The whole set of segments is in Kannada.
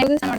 ಇವ್ರು ಸ್ನಾನ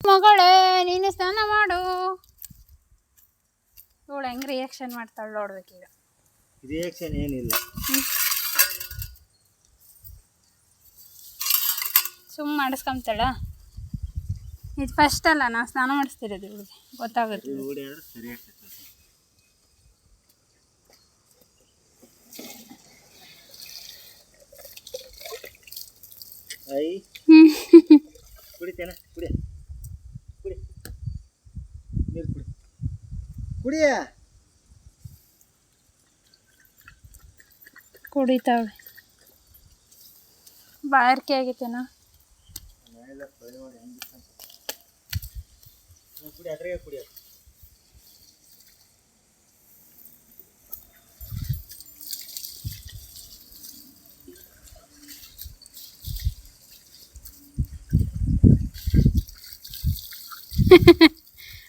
ಮಗಳೇ ನೀನು ಸ್ನಾನ ಮಾಡು. ಇವಳು ಹೆಂಗ್ ರಿಯಾಕ್ಷನ್ ಮಾಡ್ತಾಳೆ ನೋಡ್ಬೇಕೀಗ. ರಿಯಾಕ್ಷನ್ ಏನಿಲ್ಲ. ಸುಮ್ಮ ಮಾಡಿಸ್ಕೊಂತಾಳ ಇದು ಫಸ್ಟ್ ಅಲ್ಲ ನಾ ಸ್ನಾನ ಮಾಡಿಸ್ತಿರೋದು ಇವಳಿಗೆ ಗೊತ್ತಾಗುತ್ತೆ. ಕುಡಿತಾವೆ ಬಾಯಾರಿಕೆ ಆದ್ರೆ ಸರಿ ಆಗ್ತದೆ ಐ ಹ್ಮ್ ಕುಡಿತೇನೆ ಕುಡಿ ಕುಡಿ ನೀರು ಕುಡಿ ಅದ್ರಾಗೆ ಅದು.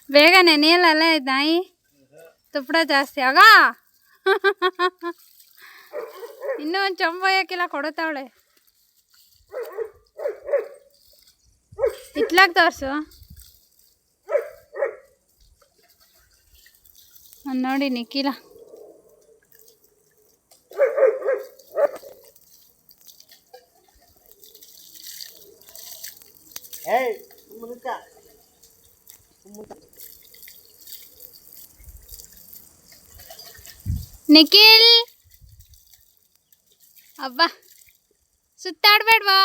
ಬೇಗ ನೆನೆಯಲ್ಲ ನಾಯಿ? ತುಪ್ಪಡ ಜಾಸ್ತಿ ಆಗ? ಇನ್ನೂ ಒಂದು ಚೊಂಬಯ್ಯಕ್ಕಿಲ್ಲ ಕೊಡುತ್ತಾವಳೆ? ಇಟ್ಲಾಗ ತೋರಿಸು. ನೋಡಿ ನಿಖಿಲ. ನಿಖಿಲ್! ಅಬ್ಬ ಸುತ್ತಾಡ್ಬೇಡ್ವಾ?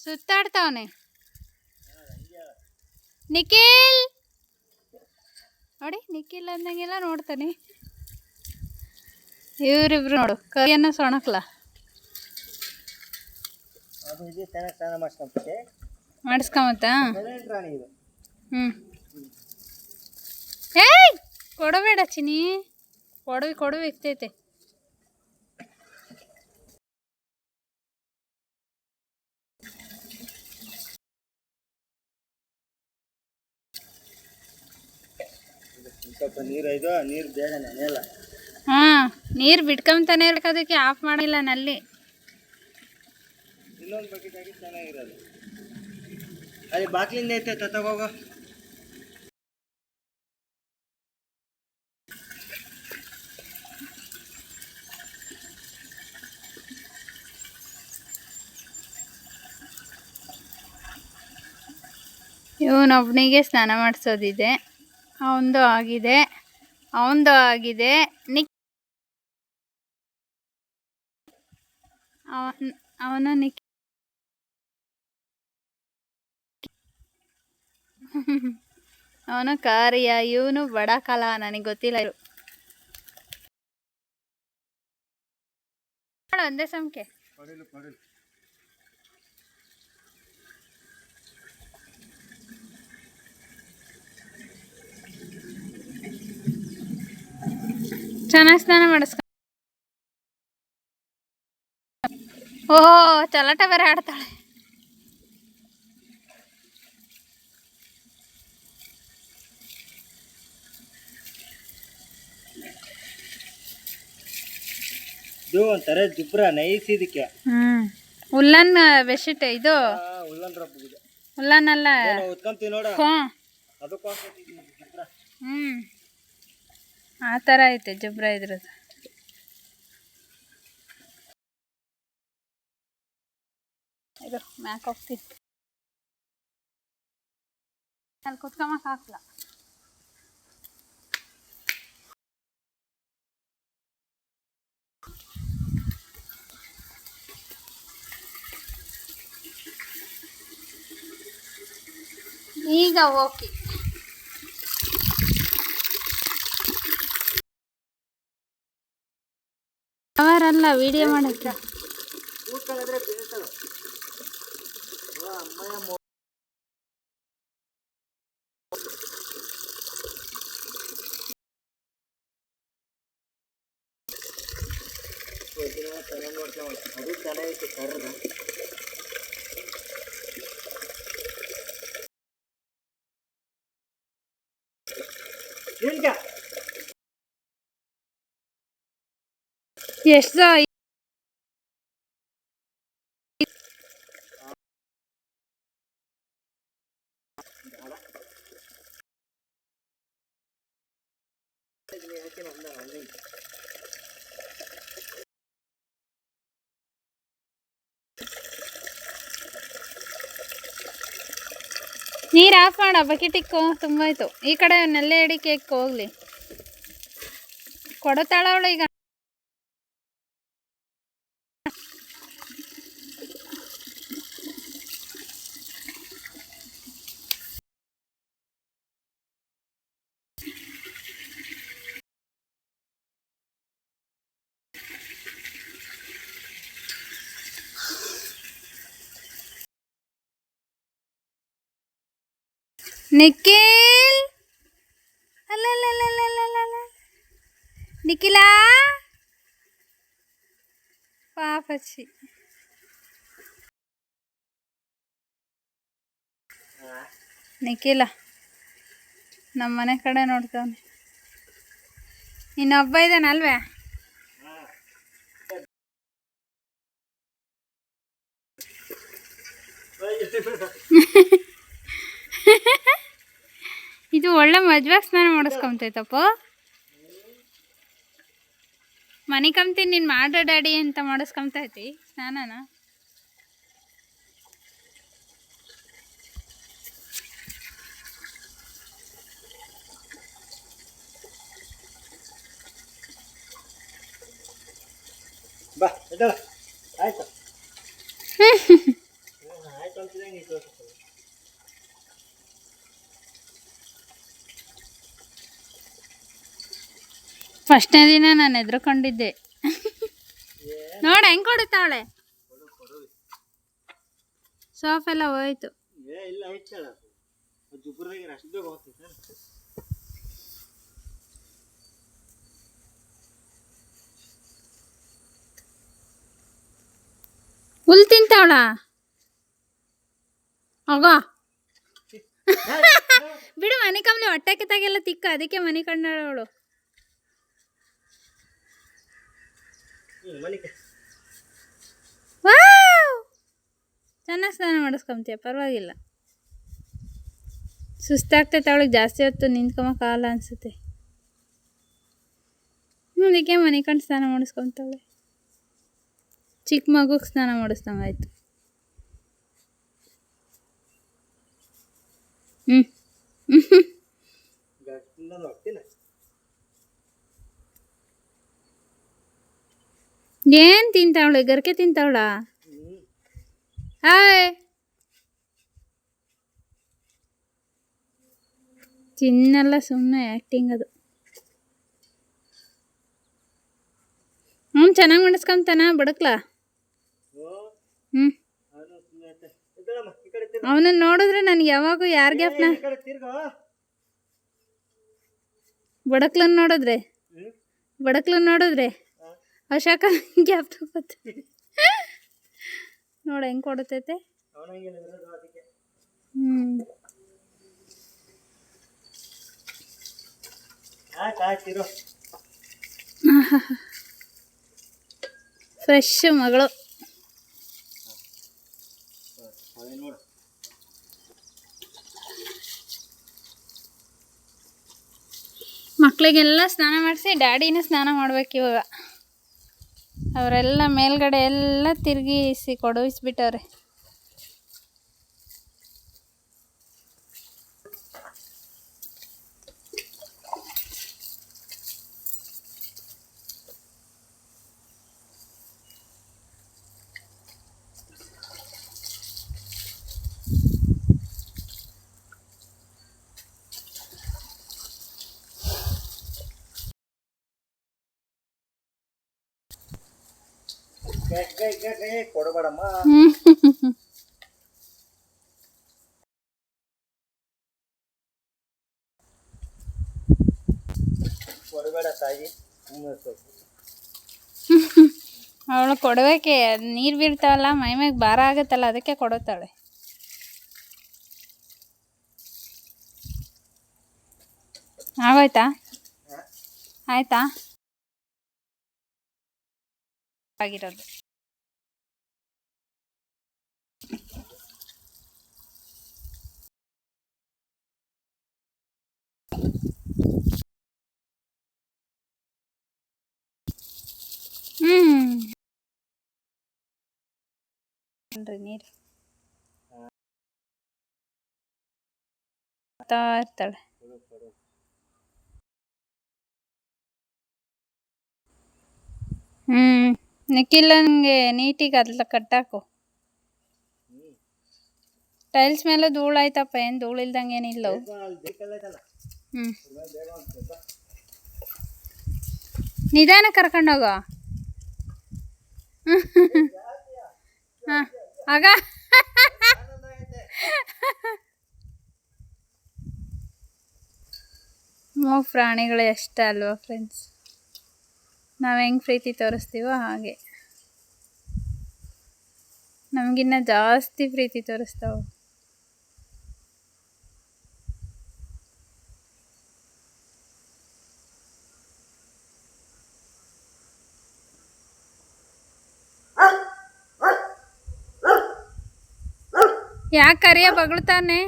ಸುತ್ತಾಡ್ತಾವನೆ. ನಿಖಿಲ್. ನೋಡಿ ನಿಖಿಲ್ ಅಂದಂಗೆಲ್ಲ ನೋಡ್ತಾನೆ. ಇವರಿಬ್ರು ನೋಡು ಕೈಯನ್ನು ಸೊಣಕ್ಲ. ಮಾಡಿಸ್ಕೊಂಬತ್ತ? ಹ್ಮ್. ಹ್ಞೂ ಏಯ್ ಕೊಡಬೇಡ ಚಿನಿ ಕೊಡವಿ ಕೊಡವಿ ಇರ್ತೈತೆ. ನೀರು ಬೇಗ ನೆನೆಯಲ್ಲ. ಹಾಂ ನೀರು ಬಿಟ್ಕೊಂತಾನೆ ಇರ್ಕೋದಕ್ಕೆ ಆಫ್ ಮಾಡಿಲ್ಲ ನಲ್ಲಿ. ಇನ್ನೊಂದು ಬಕೆಟ್ ಆಗಿ ಚೆನ್ನಾಗಿರೋದು. ಅಲ್ಲಿ ಬಾಕ್ಲಿಂದ ಐತೆ ತಗೋಗೋ ಇವನೊಬ್ಬನಿಗೆ ಸ್ನಾನ ಮಾಡಿಸೋದಿದೆ. ಅವನದು ಆಗಿದೆ ಅವನದು ಆಗಿದೆ, ನಿಕ್ ಅವನ ಅವನು ಅವನು ಕಾರ್ಯ, ಇವನು ಬಡ ಕಾಲ, ನನಗೆ ಗೊತ್ತಿಲ್ಲ ಮಾಡು ಒಂದೇ ಸಮಕ್ಕೆ ಚೆನ್ನಾಗಿ ಸ್ನಾನ ಮಾಡಿಸ್ಕ ಓಹೋ ಚಲಾಟ ಬೇರೆ ಆಡ್ತಾಳೆ. ಇದು ಒಂಥರ ಜುಬ್ರ ನೈಸ್ ಇದಕ್ಕೆ. ಹ್ಮ್. ಉಲ್ಲನ್ ಬೆಡ್ಶೀಟ್ ಇದು. ಉಲ್ಲನ್ ಉಲ್ಲನ್ ಅಲ್ಲ ನೋಡ. ಅದಕ್ಕೋಸ್ಕರ ಹ್ಞೂ ಆ ಥರ ಐತೆ ಜುಬ್ರ ಇದ್ರದ್ದು. ಇದು ಮ್ಯಾಕ್ ಹೋಗ್ತೀನಿ. ಅಲ್ಲಿ ಕುತ್ಕೊಂಬಕ್ ಹಾಕ್ಲ ಈಗ ಓಕೆ. ಅವರಲ್ಲ ವಿಡಿಯೋ ಮಾಡಕ್ಕೆ ಕೂತ್ಕೊಳ್ಳಿದ್ರೆ ಬೀಳ್ತಾವೆ ಅವ್ವ, ಎಷ್ಟು. ನೀರು ಆಫ್ ಮಾಡ ಬಕೆಟ್ ತುಂಬಾಯ್ತು ಈ ಕಡೆ ನೆಲ್ಲೆ ಅಡಿಕೆ ಕೇಕ್ ಹೋಗ್ಲಿ ಕೊಡತಾಳವಳು ಈಗ. ನಿಖಿಲ್ ಅಲ್ಲಲ್ಲಲ್ಲಲ್ಲಲ್ಲಲ್ಲ ನಿಖಿಲ ಪಾಪಚ್ಚಿ ನಿಖಿಲ ನಮ್ಮ ಮನೆ ಕಡೆ ನೋಡ್ತಾವನೆ ಇನ್ನೊಬ್ಬ ಇದ್ದಾನಲ್ವೇ ಇದು ಒಳ್ಳೆ ಮದ್ವೆಗೆ ಸ್ನಾನ ಮಾಡಿಸ್ಕೊಂತೈತಪ್ಪ ಮನೆ ಕಂತೀನಿ ನೀನು ಮಾಡ್ರ ಡ್ಯಾಡಿ ಅಂತ ಮಾಡಿಸ್ಕೊಂತೈತಿ ಸ್ನಾನನ? ಬಾ. ಆಯ್ತು. ಆಯ್ತು ಫಸ್ಟ್ನೇ ದಿನ ನಾನು ಎದ್ರುಕೊಂಡಿದ್ದೆ. ನೋಡ ಹೆಂಗ್ ಕೊಡುತ್ತಾಳೆ ಸೋಫ್ ಎಲ್ಲ ಹೋಯ್ತು. ಹುಲ್ ತಿಂತಾವಳ? ಹೋಗ ಬಿಡು ಮನೆ ಕಮ್ಲಿ ಹೊಟ್ಟೆ ಕಿತ್ತಾಗೆಲ್ಲ ತಿಕ್ಕ. ಅದಕ್ಕೆ ಮನೆ ಕಂಡವಳು ಚೆನ್ನಾಗಿ ಸ್ನಾನ ಮಾಡಿಸ್ಕೊಂತೀಯ ಪರವಾಗಿಲ್ಲ. ಸುಸ್ತಾಗ್ತೈತೆ ಅವಳಿಗೆ ಜಾಸ್ತಿ ಹೊತ್ತು ನಿಂತ್ಕೊಂಬಕ್ಕಾಗಲ್ಲ ಅನ್ಸುತ್ತೆ. ಅದಕ್ಕೆ ಮನೆ ಕಂಡು ಸ್ನಾನ ಮಾಡಿಸ್ಕೊತಾಳೆ ಚಿಕ್ಕ ಮಗುಗೆ ಸ್ನಾನ ಮಾಡಿಸ್ದಂಗಾಯ್ತು ಹ್ಞೂ ಗಟ್ಟಿಂದ ಹೋಗ್ತೀನಿ ಏನು ತಿಂತಾವಳೆ? ಗರ್ಕೆ ತಿಂತಾವಳ? ಹಾಯ್. ತಿನ್ನಲ್ಲ ಸುಮ್ಮನೆ ಆ್ಯಕ್ಟಿಂಗ್ ಅದು. ಹ್ಞೂ ಚೆನ್ನಾಗಿ ಮಾಡಿಸ್ಕೊಂತಾನ ಬಡಕ್ಲಾ? ಹ್ಞೂ ಅವನು ನೋಡಿದ್ರೆ ನನಗೆ ಯಾವಾಗೂ ಯಾರ ಗ್ಯಾಪ್ನ? ಬಡಕ್ಲನ್ನು ನೋಡಿದ್ರೆ? ಬಡಕ್ಲನ್ನ ನೋಡಿದ್ರೆ? ಅಶಾಕ ಗ್ಯಾಪ್ ತಗೋತ ನೋಡಿ ಹೆಂಗೆ ಅದಕ್ಕೆ ಹ್ಞೂ ಫ್ರೆಶ್ ಮಗಳು. ಮಕ್ಕಳಿಗೆಲ್ಲ ಸ್ನಾನ ಮಾಡಿಸಿ, ಡ್ಯಾಡಿನ ಸ್ನಾನ ಮಾಡ್ಬೇಕು ಇವಾಗ. ಅವರೆಲ್ಲ ಮೇಲ್ಗಡೆ ಎಲ್ಲ ತಿರುಗಿಸಿ ಕೊಡವಿಸ್ಬಿಟ್ಟವ್ರೆ. ಕೊಡಬೇಡಮ್ಮ. ಕೊಡಬೇಡ ತಾಯಿ ಸುಮ್ಮನೆ ಅವಳು ಕೊಡಬೇಕೆ ನೀರ್ ಬೀಳ್ತಾವಲ್ಲ ಮೈಮೇಗೆ ಭಾರ ಆಗುತ್ತಲ್ಲ ಅದಕ್ಕೆ ಕೊಡುತ್ತಾಳೆ. ಆಗೋಯ್ತಾ? ಆಯ್ತಾ? ಆಗಿರೋದು ಹ್ಮ್ ನೋಡ್ರಿ ನೀರು. ಬರ್ತಾ ಇರ್ತಾಳೆ. ಹ್ಮ್ ನಿಖಿಲಂಗೆ ನೀಟಿಗೆ ಅದ್ಲ ಕಟ್ಟಾಕು. ಟೈಲ್ಸ್ ಮೇಲೆ ಧೂಳು ಆಯ್ತಪ್ಪ ಏನು ಧೂಳು ಇಲ್ದಂಗ ಏನಿಲ್ಲ ನಿಧಾನ ಕರ್ಕೊಂಡೋಗೋ ಹಾಂ. ಆಗ? ಮೋ ಪ್ರಾಣಿಗಳು ಎಷ್ಟ ಅಲ್ವಾ ಫ್ರೆಂಡ್ಸ್ ನಾವು ಹೆಂಗೆ ಪ್ರೀತಿ ತೋರಿಸ್ತೀವೋ ಹಾಗೆ. ನಮಗಿನ್ನ ಜಾಸ್ತಿ ಪ್ರೀತಿ ತೋರಿಸ್ತಾವೆ. ಯಾಕೆ ಕರಿಯ ಬಗಳ್ತಾನೆ?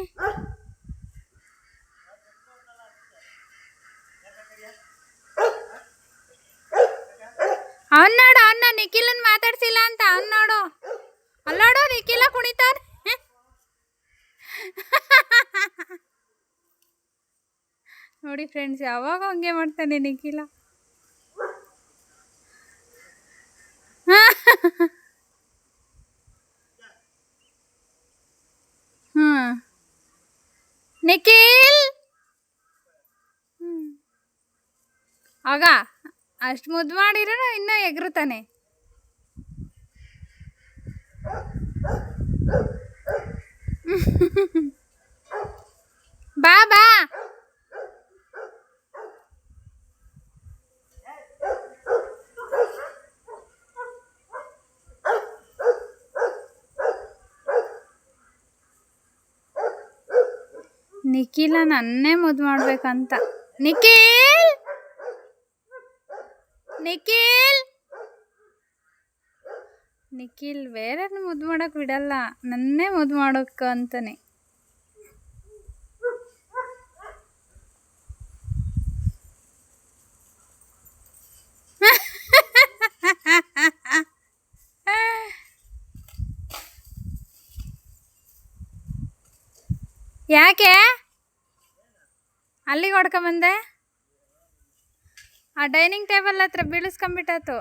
ಅವನ್ ನೋಡು, ಅವನ್ನ ನಿಖಿಲನ್ ಮಾತಾಡ್ಸಿಲ್ಲ ಅಂತ ಅವನ್ ನೋಡು. ಅಲ್ಲಾಡು ನಿಖಿಲ ಕುಣಿತಾನೆ. ನೋಡಿ ಫ್ರೆಂಡ್ಸ್ ಯಾವಾಗ ಹಂಗೆ ಮಾಡ್ತಾನೆ ನಿಖಿಲ ಹ್ಮ್ ನಿಖಿಲ್ ಹ್ಮ್. ಆಗ ಅಷ್ಟು ಮುದ್ದು ಮಾಡಿರೋ ಇನ್ನೂ ಎಗರುತ್ತಾನೆ. ಬಾ ಬಾ. ನಿಖಿಲ ನನ್ನೇ ಮುದ್ದು ಮಾಡ್ಬೇಕಂತ. ನಿಖಿಲ್! ನಿಖಿಲ್! ನಿಖಿಲ್ ಬೇರೆ ಮುದ್ದು ಮಾಡಕ್ ಬಿಡಲ್ಲ. ನನ್ನೇ ಮುದ್ದು ಮಾಡೋಕ ಅಂತಾನೆ. ಯಾಕೆ? ಅಲ್ಲಿಗೆ ಹೊಡ್ಕೊಂಬಂದೆ ಆ ಡೈನಿಂಗ್ ಟೇಬಲ್ ಹತ್ರ ಬೀಳಿಸ್ಕೊಂಬಿಟ್ಟಾತು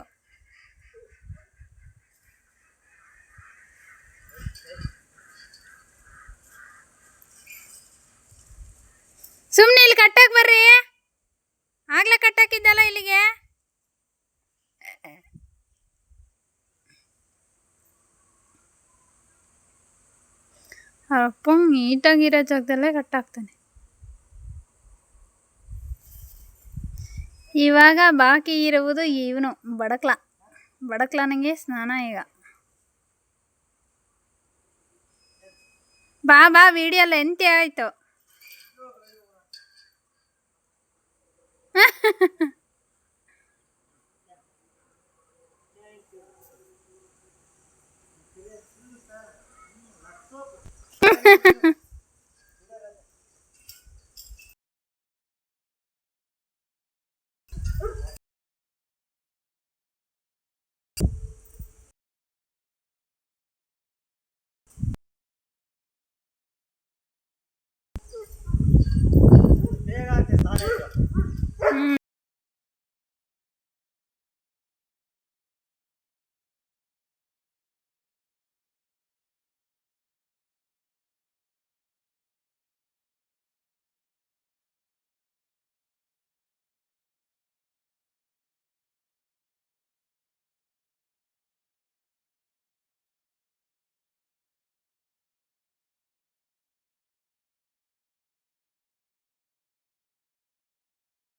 ಸುಮ್ಮನೆ ಇಲ್ಲಿ ಕಟ್ಟಕ್ಕೆ ಬರ್ರಿ. ಆಗ್ಲೇ ಕಟ್ಟಾಕಿದ್ದಲ್ಲ ಇಲ್ಲಿಗೆ? ಅಪ್ಪ, ನೀಟಾಗಿರೋ ಜಾಗದಲ್ಲೇ ಕಟ್ಟಾಕ್ತಾನೆ. ಇವಾಗ ಬಾಕಿ ಇರುವುದು ಇವನು ಬಡಕ್ಲ. ಬಡಕ್ಲನಿಗೆ ಸ್ನಾನ ಈಗ. ಬಾ ಬಾ ವಿಡಿಯೋ ಎಂತೆ ಆಯ್ತು.